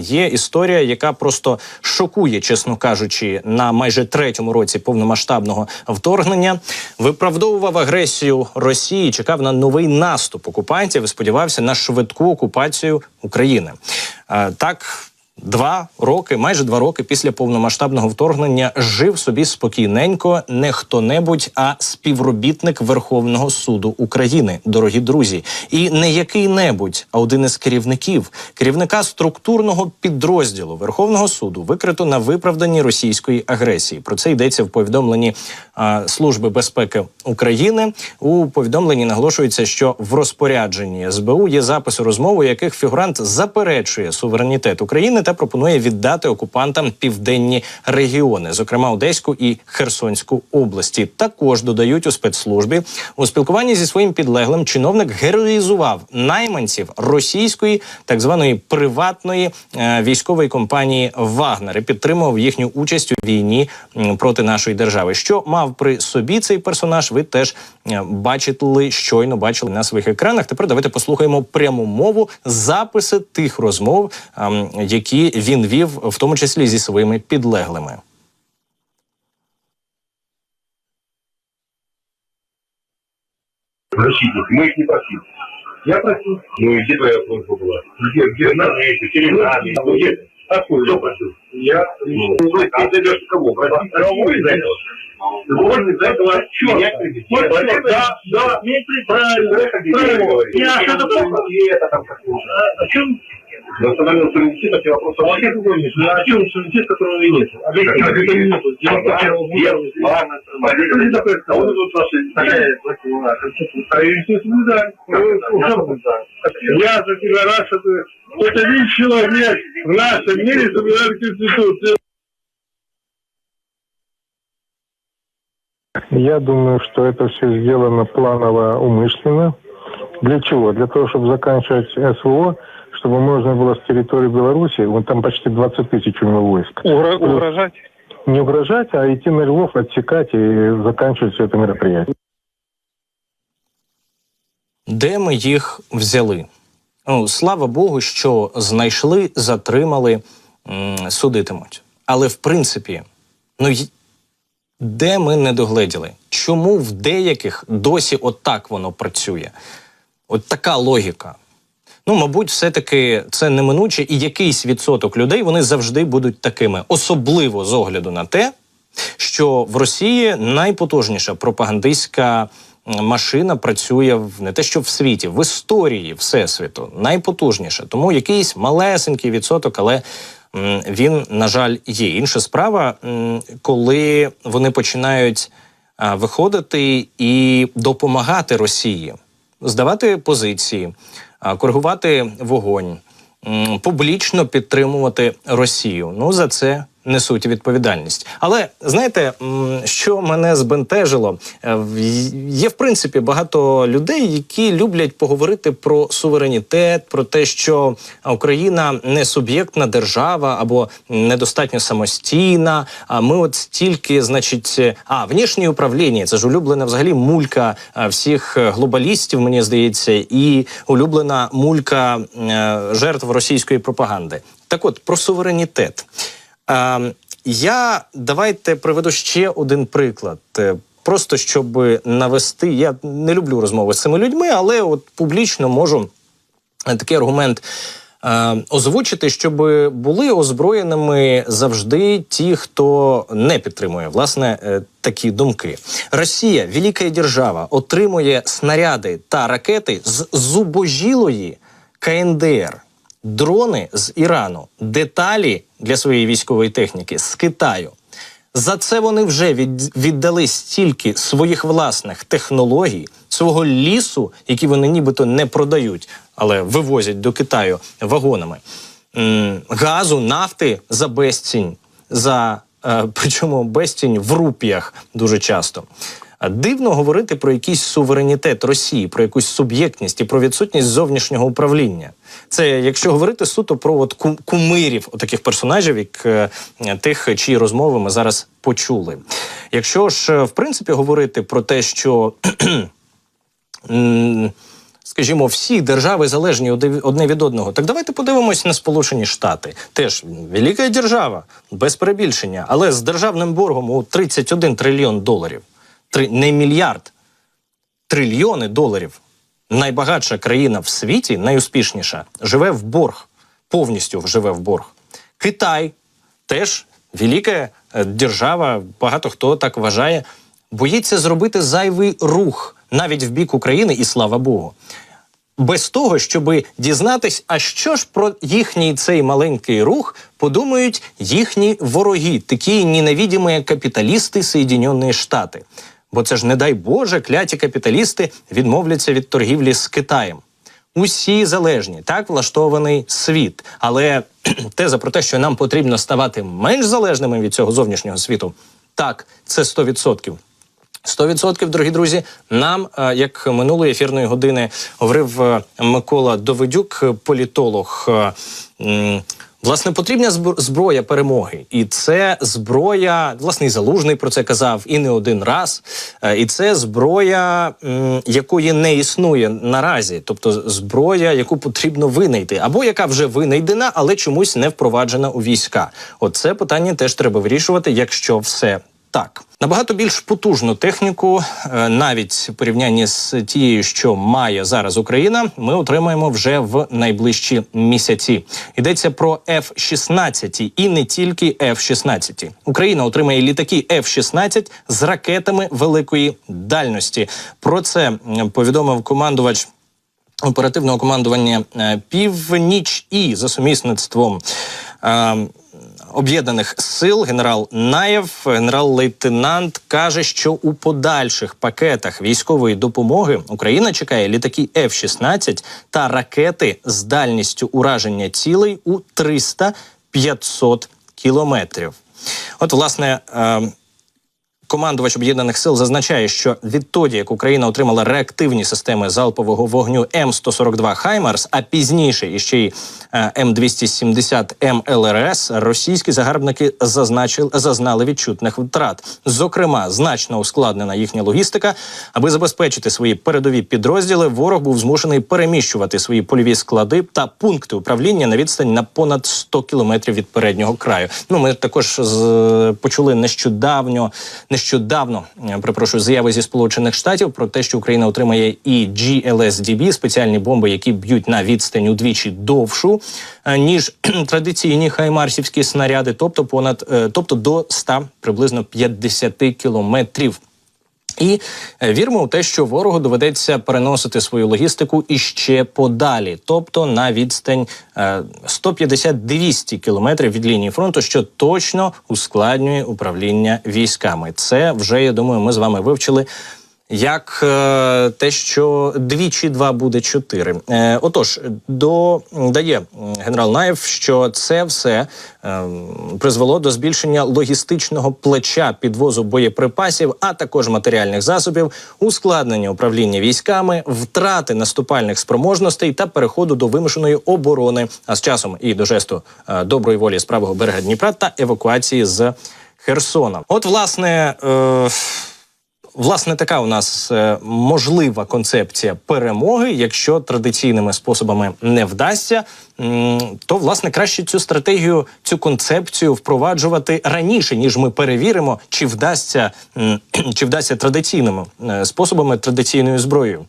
є історія, яка просто шокує, чесно кажучи, на майже третьому році повномасштабного вторгнення. Виправдовував агресію Росії, чекав на новий наступ окупантів і сподівався на швидку окупацію України. Е, Так. Два роки, майже два роки після повномасштабного вторгнення жив собі спокійненько не хто-небудь, а співробітник Верховного суду України, дорогі друзі, і не який-небудь, а один із керівників, керівника структурного підрозділу Верховного суду, викрито на виправданні російської агресії. Про це йдеться в повідомленні а, Служби безпеки України. У повідомленні наголошується, що в розпорядженні СБУ є записи розмов, у яких фігурант заперечує суверенітет України та пропонує віддати окупантам південні регіони, зокрема Одеську і Херсонську області. Також додають у спецслужбі у спілкуванні зі своїм підлеглим чиновник героїзував найманців російської так званої приватної е, військової компанії Вагнер і підтримував їхню участь у війні проти нашої держави. Що мав при собі цей персонаж? Ви теж е, бачили щойно бачили на своїх екранах. Тепер давайте послухаємо пряму мову записи тих розмов, ем, які він вів, в тому числі зі своїми підлеглими. защитник. Мы их не просили. Я просил. Ну и где твоя просьба была? Где, где? На месте, перед нами. Ну, где? Откуда? Кто просил? Я. Ну, ты зайдешь кого? Просить кого из этого? Ты должен из этого отчет. Да, да, правильно, правильно. Я что-то помню. И это там такое. О чем? Национального суверенитета тебе вопрос а вообще другой нет. Ну, о чем суверенитет, которого и нет? А как это нет? Дело в том, что Ладно, что ты такое сказал? Вот тут наши такая А соблюдаем. Я за тебя рад, что ты это один человек в нашем мире соблюдает Конституцию. Я думаю, что это все сделано планово, умышленно. Для чего? Для того, чтобы заканчивать СВО, чтобы можно было с территории Беларуси, вон там почти 20 тысяч у него войск. угрожать? Не угрожать, а идти на Львов, отсекать и заканчивать все это мероприятие. Де ми їх взяли? Ну, слава Богу, що знайшли, затримали, м, судитимуть. Але в принципі, ну й- де ми не догледіли? Чому в деяких досі отак воно працює? От така логіка. Ну, мабуть, все-таки це неминуче, і якийсь відсоток людей вони завжди будуть такими, особливо з огляду на те, що в Росії найпотужніша пропагандистська машина працює в не те, що в світі, в історії всесвіту найпотужніша. Тому якийсь малесенький відсоток, але він, на жаль, є. Інша справа, коли вони починають виходити і допомагати Росії, здавати позиції, коригувати вогонь, публічно підтримувати Росію. Ну за це несуть відповідальність. Але знаєте, що мене збентежило? Е, Є в принципі багато людей, які люблять поговорити про суверенітет, про те, що Україна не суб'єктна держава або недостатньо самостійна. А ми от стільки, значить, а внішнє управління це ж улюблена взагалі мулька е, всіх е, глобалістів, мені здається, і улюблена мулька жертв російської пропаганди. Так от про суверенітет. Е, я давайте приведу ще один приклад. Е, Просто щоб навести. Я не люблю розмови з цими людьми, але от публічно можу е, такий аргумент е, озвучити, щоб були озброєними завжди ті, хто не підтримує власне е, такі думки. Росія, велика держава, отримує снаряди та ракети з зубожілої КНДР дрони з Ірану, деталі для своєї військової техніки з Китаю. За це вони вже від, віддали стільки своїх власних технологій, свого лісу, які вони нібито не продають, але вивозять до Китаю вагонами, газу, нафти за безцінь, за е, причому безцінь в рупіях дуже часто. Дивно говорити про якийсь суверенітет Росії, про якусь суб'єктність і про відсутність зовнішнього управління. Це якщо говорити суто про от ку- кумирів таких персонажів, як е, тих, чиї розмови ми зараз почули. Якщо ж е, в принципі говорити про те, що скажімо, всі держави залежні одне від одного. Так давайте подивимось на Сполучені Штати. Теж велика держава, без перебільшення, але з державним боргом у 31 трильйон доларів. Три, не мільярд, трильйони доларів. Найбагатша країна в світі, найуспішніша, живе в борг, повністю живе в борг. Китай теж велика е, держава, багато хто так вважає, боїться зробити зайвий рух навіть в бік України, і слава Богу. Без того, щоб дізнатись, а що ж про їхній цей маленький рух подумають їхні вороги, такі ненавідімі капіталісти Соєдінені Штати. Бо це ж, не дай Боже, кляті капіталісти відмовляться від торгівлі з Китаєм. Усі залежні, так влаштований світ. Але теза про те, що нам потрібно ставати менш залежними від цього зовнішнього світу, так, це 100%. 100%, дорогі друзі, нам, е, як минулої ефірної години говорив е, Микола Доведюк, е, політолог. Власне, потрібна зб- зброя перемоги, і це зброя, власне, і залужний про це казав і не один раз. Е, І це зброя, якої не існує наразі, тобто зброя, яку потрібно винайти, або яка вже винайдена, але чомусь не впроваджена у війська. Оце питання теж треба вирішувати, якщо все так, набагато більш потужну техніку, е, навіть в порівнянні з тією, що має зараз Україна, ми отримаємо вже в найближчі місяці. Йдеться про F-16 і не тільки F-16. Україна отримає літаки F-16 з ракетами великої дальності. Про це повідомив командувач оперативного командування е, Північ і за сумісництвом. Об'єднаних сил генерал Наєв, генерал-лейтенант, каже, що у подальших пакетах військової допомоги Україна чекає літаки F-16 та ракети з дальністю ураження цілей у 300-500 кілометрів. От, власне, е, Командувач об'єднаних сил зазначає, що відтоді, як Україна отримала реактивні системи залпового вогню М142 Хаймарс, а пізніше іще й е, М270 МЛРС, російські загарбники зазначили зазнали відчутних втрат. Зокрема, значно ускладнена їхня логістика. Аби забезпечити свої передові підрозділи, ворог був змушений переміщувати свої польові склади та пункти управління на відстань на понад 100 кілометрів від переднього краю. Ну ми також з, почули нещодавно нещодавно е, припрошую заяви зі сполучених штатів про те, що Україна отримає і GLSDB, спеціальні бомби, які б'ють на відстань удвічі довшу е, ніж традиційні хаймарсівські снаряди, тобто понад е, тобто до 100, приблизно 50 кілометрів. І е, віримо у те, що ворогу доведеться переносити свою логістику іще подалі, тобто на відстань е, 150-200 кілометрів від лінії фронту, що точно ускладнює управління військами. Це вже я думаю, ми з вами вивчили. Як е, те, що двічі два буде чотири. Е, отож, до дає м, генерал Наєв, що це все е, призвело до збільшення логістичного плеча підвозу боєприпасів, а також матеріальних засобів, ускладнення управління військами, втрати наступальних спроможностей та переходу до вимушеної оборони, а з часом і до жесту доброї волі з правого берега Дніпра та евакуації з Херсона. От, власне. Е, Власне, така у нас е, можлива концепція перемоги. Якщо традиційними способами не вдасться, то власне краще цю стратегію, цю концепцію впроваджувати раніше, ніж ми перевіримо, чи вдасться, чи вдасться традиційними е, способами традиційною зброєю.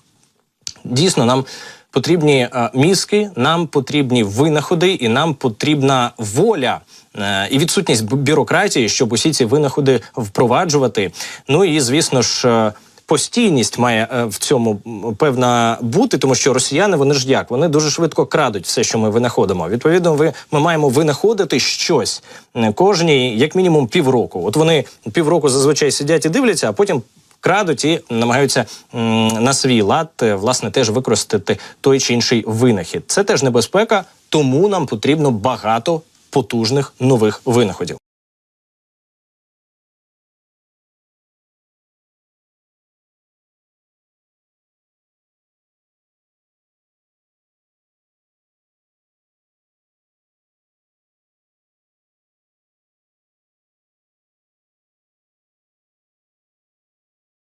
Дійсно, нам потрібні е, мізки, нам потрібні винаходи, і нам потрібна воля. е, І відсутність бюрократії, щоб усі ці винаходи впроваджувати. Ну і звісно ж, е, постійність має в цьому певна бути, тому що росіяни вони ж як вони дуже швидко крадуть все, що ми винаходимо. Відповідно, ви ми маємо винаходити щось кожні, як мінімум, півроку. От вони півроку зазвичай сидять і дивляться, а потім крадуть і намагаються на свій лад е, власне теж використати той чи інший винахід. Це теж небезпека, тому нам потрібно багато потужних нових винаходів.